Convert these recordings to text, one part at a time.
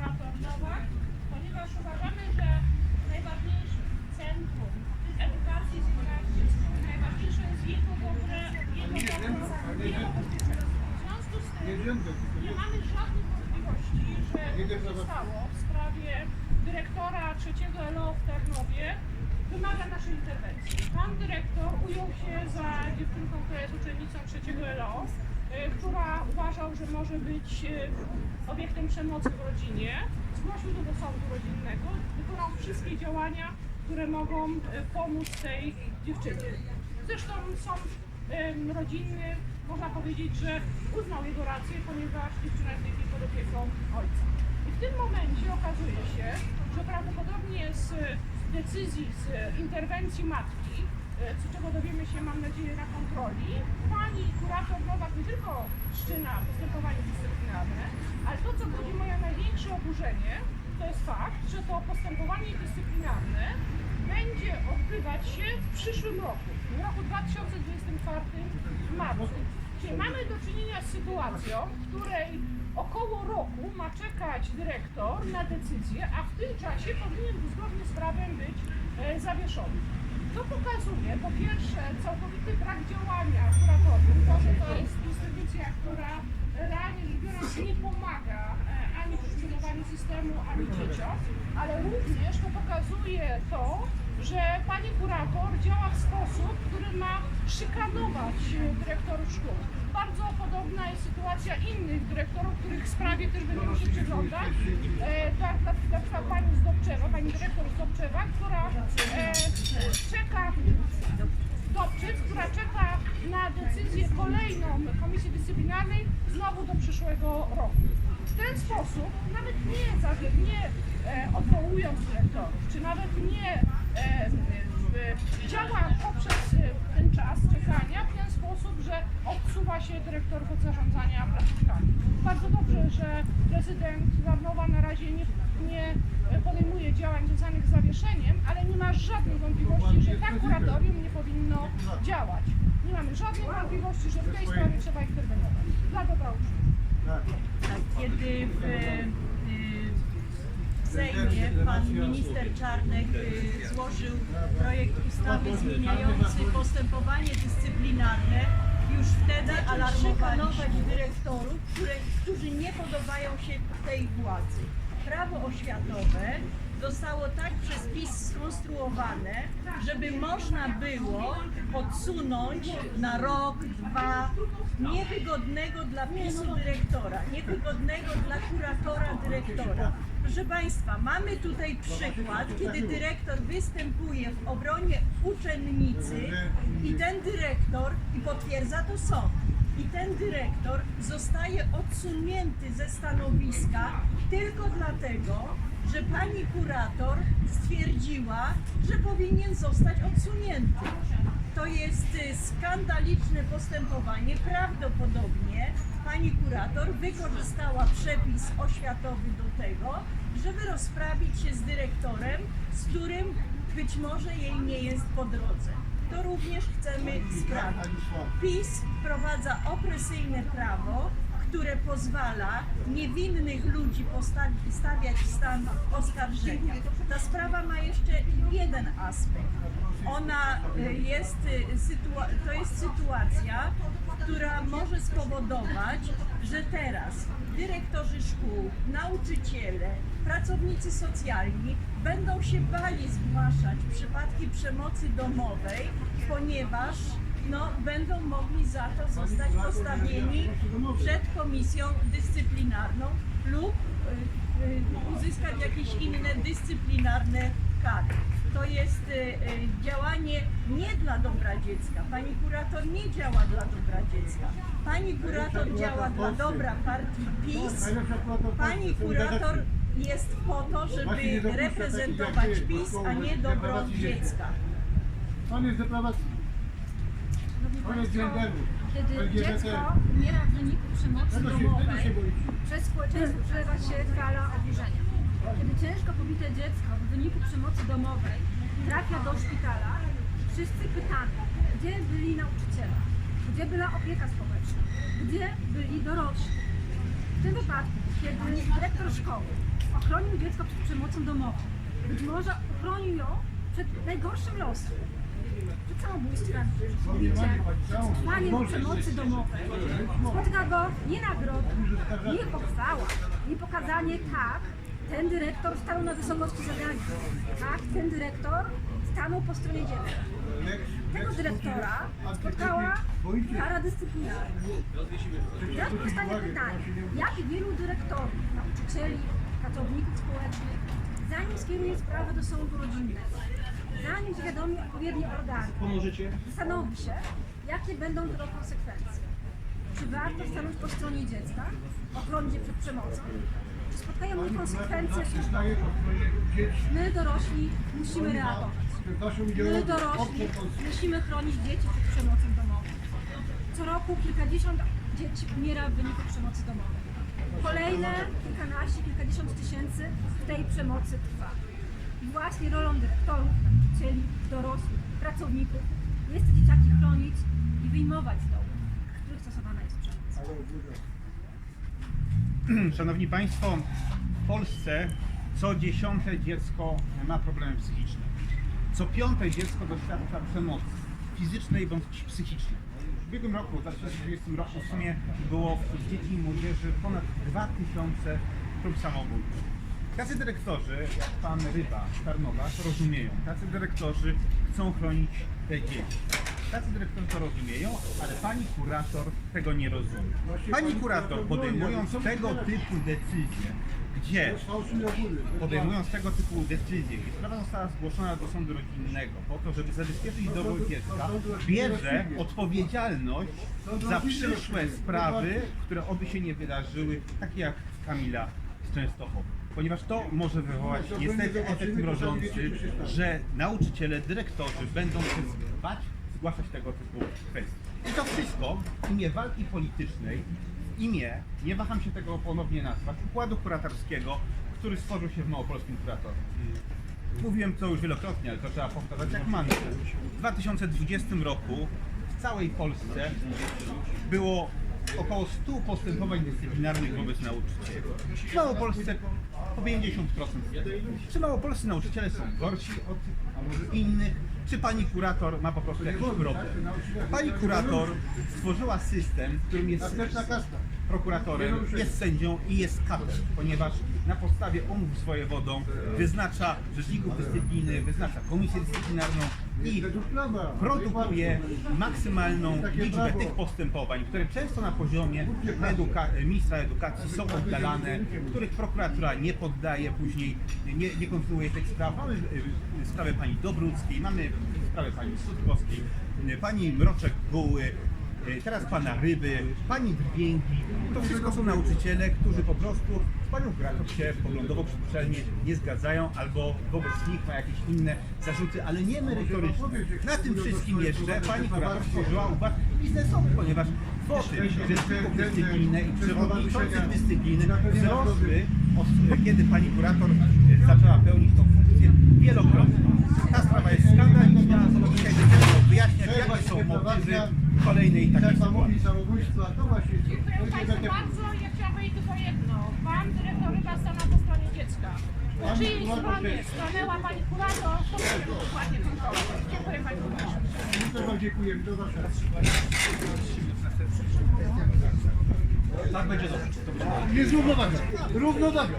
kurator Nowak, ponieważ uważamy, że najważniejszym centrum edukacji zwierzęcej, najważniejsze jest jego dobre, jego dobre, jego bezpieczeństwo. W związku z tym nie mamy żadnych wątpliwości, że to, stało w sprawie dyrektora trzeciego LO w Tarnowie, wymaga naszej interwencji. Pan dyrektor ujął się za dziewczynką, która jest uczennicą trzeciego LO, która uważał, że może być y, obiektem przemocy w rodzinie. Zgłosił to do sądu rodzinnego, wykonał wszystkie działania, które mogą y, pomóc tej dziewczynie. Zresztą sąd rodzinny, można powiedzieć, że uznał jego rację, ponieważ dziewczyna jest chwili pod opieką ojca. I w tym momencie okazuje się, że prawdopodobnie z decyzji, z interwencji matki, e, co czego dowiemy się, mam nadzieję, na kontroli, pani kurator Nowak nie tylko wszczyna postępowanie dyscyplinarne, ale to, co budzi moje największe oburzenie, to jest fakt, że to postępowanie dyscyplinarne będzie odbywać się w przyszłym roku, w roku 2024 w marcu. Czyli mamy do czynienia z sytuacją, w której około roku ma czekać dyrektor na decyzję, a w tym czasie powinien zgodnie z prawem być e, zawieszony. To pokazuje po pierwsze całkowity brak działania kuratorium, to, że to jest instytucja, która realnie rzecz biorąc nie pomaga e, ani w funkcjonowaniu systemu, ani dzieciom, ale również to pokazuje to, że pani kurator działa w sposób, który ma szykanować dyrektorów szkół. Bardzo podobna jest sytuacja innych dyrektorów, których sprawie też będziemy się przyglądać. E, tak, tak, na przykład pani z Dobczewa, pani dyrektor z Dobczewa, która e, czeka Dobczyc, która czeka na decyzję kolejną Komisji Dyscyplinarnej znowu do przyszłego roku. W ten sposób, nawet nie, nie e, odwołując dyrektorów, czy nawet nie e, e, działa poprzez e, ten czas czekania w ten sposób, że odsuwa się dyrektorów od zarządzania placówkami. Bardzo dobrze, że prezydent Warnowa na razie nie, nie podejmuje działań związanych z zawieszeniem, ale nie ma żadnych wątpliwości, że tak kuratorium nie powinno działać. Nie mamy żadnych wątpliwości, że w tej sprawie trzeba interweniować. Dla dobra uczniów. Tak, kiedy w, y, w Sejmie pan minister Czarnek y, złożył projekt ustawy zmieniający postępowanie dyscyplinarne, już wtedy alarmowaliśmy dyrektorów, które, którzy nie podobają się tej władzy. Prawo oświatowe zostało tak przez PiS skonstruowane, żeby można było odsunąć na rok, dwa niewygodnego dla PiSu dyrektora, niewygodnego dla kuratora dyrektora. Proszę Państwa, mamy tutaj przykład, kiedy dyrektor występuje w obronie uczennicy i ten dyrektor, i potwierdza to sąd, i ten dyrektor zostaje odsunięty ze stanowiska tylko dlatego, że pani kurator stwierdziła, że powinien zostać odsunięty. To jest y, skandaliczne postępowanie. Prawdopodobnie pani kurator wykorzystała przepis oświatowy do tego, żeby rozprawić się z dyrektorem, z którym być może jej nie jest po drodze. To również chcemy sprawdzić. PiS wprowadza opresyjne prawo, które pozwala niewinnych ludzi stawiać w stan oskarżenia. Ta sprawa ma jeszcze jeden aspekt. Ona y, jest, sytua- to jest sytuacja, która może spowodować, że teraz dyrektorzy szkół, nauczyciele, pracownicy socjalni będą się bali zgłaszać przypadki przemocy domowej, ponieważ no, będą mogli za to zostać postawieni przed komisją dyscyplinarną lub y, y, uzyskać jakieś inne dyscyplinarne kary. To jest y, y, działanie nie dla dobra dziecka. Pani kurator nie działa dla dobra dziecka. Pani kurator działa dla dobra partii PiS. Pani kurator jest po to, żeby reprezentować PiS, a nie dobro dziecka. Pan jest deprawacji. Koniec genderu. Kiedy dziecko umiera w wyniku przemocy domowej, przez społeczeństwo przelewa się fala oburzenia. Kiedy ciężko pobite dziecko w wyniku przemocy domowej trafia do szpitala, wszyscy pytamy, gdzie byli nauczyciele, gdzie była opieka społeczna, gdzie byli dorośli. W tym wypadku, kiedy dyrektor szkoły ochronił dziecko przed przemocą domową, być może ochronił ją przed najgorszym losem, przed samobójstwem, biciem, przed trwaniem przemocy domowej. Spotka go nie nagroda, nie pochwała, nie pokazanie tak, ten dyrektor stanął na wysokości zadania, tak, ten dyrektor stanął po stronie dziecka. Tego dyrektora spotkała kara dyscyplinarna. Teraz powstanie pytanie, jak wielu dyrektorów, nauczycieli, pracowników społecznych, zanim skieruje sprawę do sądu rodzinnego, zanim zwiadomi odpowiednie organy, zastanowi się, jakie będą tego konsekwencje. Czy warto stanąć po stronie dziecka, ochronić je przed przemocą? Spotkają mnie konsekwencje, my dorośli musimy reagować. My dorośli musimy chronić dzieci przed przemocą domową. Co roku kilkadziesiąt dzieci umiera w wyniku przemocy domowej. Kolejne kilkanaście, kilkadziesiąt tysięcy tej przemocy trwa. I właśnie rolą dyrektorów, nauczycieli, dorosłych, pracowników jest dzieciaki chronić i wyjmować z domu, w których stosowana jest przemoc. Szanowni Państwo, w Polsce co dziesiąte dziecko ma problemy psychiczne. Co piąte dziecko doświadcza przemocy fizycznej bądź psychicznej. W ubiegłym roku, w 2020 roku w sumie było wśród dzieci i młodzieży ponad 2000 prób samobójczych. Tacy dyrektorzy, jak pan Ryba Tarnowa, to rozumieją. Tacy dyrektorzy chcą chronić te dzieci. Tacy dyrektorzy to rozumieją, ale pani kurator tego nie rozumie. Pani kurator podejmując tego typu decyzje, gdzie podejmując tego typu decyzje i sprawa została zgłoszona do sądu rodzinnego po to, żeby zabezpieczyć dobro dziecka, bierze odpowiedzialność za przyszłe sprawy, które oby się nie wydarzyły, takie jak Kamila z Częstochowy. Ponieważ to może wywołać niestety efekt mrożący, że nauczyciele, dyrektorzy będą się bać zgłaszać tego typu kwestie. I to wszystko w imię walki politycznej, w imię, nie waham się tego ponownie nazwać, układu kuratorskiego, który stworzył się w Małopolskim Kuratorze. Mówiłem to już wielokrotnie, ale to trzeba powtarzać jak mantrę. W 2020 roku w całej Polsce było około 100 postępowań dyscyplinarnych wobec nauczycieli. W Małopolsce po 50%. Czy małopolscy nauczyciele są gorsi od innych? Czy pani kurator ma po prostu jakiś problem? Pani kurator stworzyła system, w którym jest prokuratorem, jest sędzią i jest katem, ponieważ na podstawie umów z wojewodą wyznacza rzeczników dyscypliny, wyznacza komisję dyscyplinarną i produkuje maksymalną liczbę tych postępowań, które często na poziomie eduka- ministra edukacji są oddalane, których prokuratura nie poddaje później, nie, nie kontynuuje tych spraw. Mamy sprawę pani Dobruckiej, mamy sprawę pani Sutkowskiej, y, pani Mroczek Guły, y, teraz pana Ryby, pani Drwięgi. To wszystko są nauczyciele, którzy po prostu z panią kurator się poglądowo przy uczelni nie zgadzają albo wobec nich ma jakieś inne zarzuty, ale nie merytoryczne. Na tym wszystkim jeszcze pani kurator stworzyła układ biznesowy, ponieważ kwoty rzeczników dyscypliny i przewodniczących dyscypliny wzrosły kiedy pani kurator zaczęła pełnić tą funkcję wielokrotnie. Ta sprawa jest skandaliczna, dzisiaj będziemy wyjaśniać jakie są motywy kolejnej takiej pan sytuacji. Dziękuję Państwu takie- bardzo. Ja chciałam powiedzieć tylko jedno. Pan dyrektor chyba stanął po stronie dziecka. Po czyjej stronie stanęła Pani kurator, to będzie dokładnie kontrola. Dziękuję Państwu bardzo. Dziękujemy. Do zawsze. Tak będzie dobrze. To Jest równowaga. Równowaga.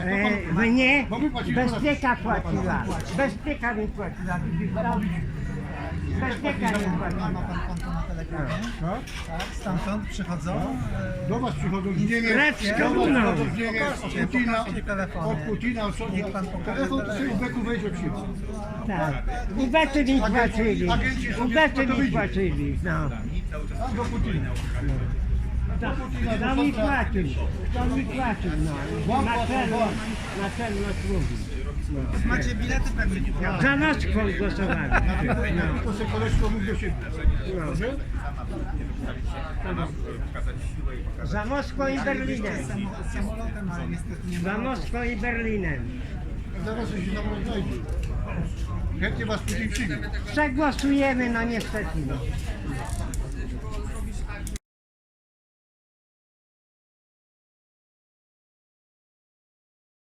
E, mnie Bo my płacimy bezpieka płaciła. Bezpieka mi płaciła. Bezpieka mi płaciła. Tak? Tak, stamtąd przychodzą. Do was przychodzą z Niemiec. Lecz Do was komuną. przychodzą z Niemiec. Od Putina. Pokażcie telefony. Od Putina. Od Niech pan pokaże Telefon telefon. z Uzbeku wejść od siebie. Tak. Ubety mi płacili. Agenci sobie Ubety to mi płacili. No. A do Putina. To, to mi płacił. To mi płacił. No. Na celu, na celu sługi. Macie bilety pewnie nie Za Moskwą głosowali. No. Sobie koleżko mów do siebie. Pokazać Za Moskwą i Berlinem. Za. Moskwą i Berlinem. Zaraz się tam znajdzie. Chętnie was później przyjmie. Przegłosujemy, no niestety. No.